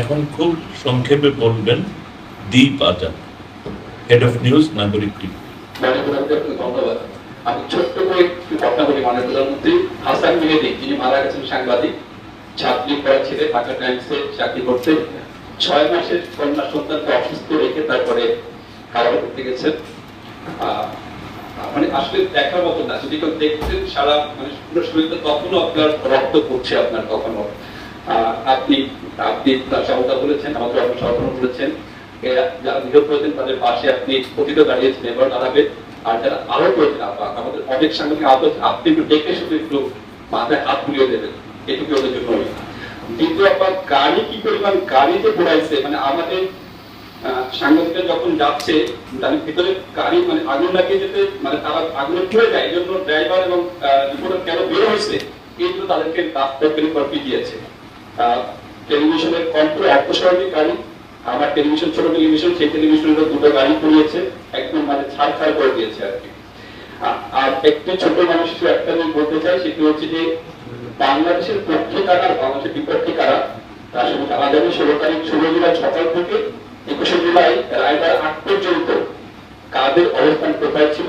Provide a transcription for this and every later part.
এখন খুব সংক্ষেপে বলবেন Deep Azad head of news Nagorik TV. আমি ছোট্ট করে একটু কথা বলি মাননীয় প্রধানমন্ত্রী হাসান মেহেদি, যিনি মারা গেছেন সাংবাদিক ছাত্রী ছেলে, ঢাকা টাইমসে চাকরি করতে ছয় মাসের কন্যা সন্তানকে অসুস্থ রেখে তারপরে কারাগার করতে গেছেন। মানে আসলে দেখার মতো না। যদি কেউ দেখতেন, সারা মানে পুরো শরীরটা তখনও আপনার রক্ত পড়ছে আপনার কখনো। আপনি আপনি তার সহতা বলেছেন আমাদের আপনি সহকর্ম বলেছেন। যারা নিহত হয়েছেন, তাদের পাশে আপনি পতিত দাঁড়িয়েছেন এবার দাঁড়াবেন আর যারা আহত হয়েছেন, আপা- আমাদের অনেক সাংবাদিক আহত আপনি একটু দেখে শুধু একটু মাথায় হাত বুলিয়ে দেবেন। এটুকু ওদের জন্য দ্বিতীয় আপনার গাড়ি কি পরিমাণ গাড়িতে পড়াইছে মানে আমাদের সাংবাদিকরা যখন যাচ্ছে তার ভিতরে গাড়ি মানে আগুন লাগিয়ে যেতে মানে তারা আগুনে পুড়ে যায় এই জন্য ড্রাইভার এবং রিপোর্টার কেন বের হয়েছে এই জন্য তাদেরকে রাস্তায় বের করে পিটিয়েছে টেলিভিশনের কন্ট্রোল অপসারণী গাড়ি, আমার টেলিভিশন, ছোট টেলিভিশন, সেই টেলিভিশনের দুটো গাড়ি পুড়িয়েছে, একদম মানে ছাড় ছাড় করে দিয়েছে আর কি। আর একটু ছোট মানুষ একটা জিনিস বলতে চাই, সেটি হচ্ছে যে বাংলাদেশের পক্ষে কারা বাংলাদেশের বিপক্ষে কারা, তার সঙ্গে যাবে ষোলো তারিখ, ষোলো জুলাই, সকাল থেকে একুশে জুলাই রায়বার আট পর্যন্ত কাদের অবস্থান কোথায় ছিল,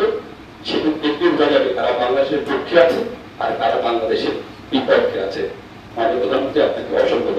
সেটি দেখতে বোঝা যাবে কারা বাংলাদেশের পক্ষে আছে আর কারা বাংলাদেশের বিপক্ষে আছে। 啊，这个咱们叫干什么？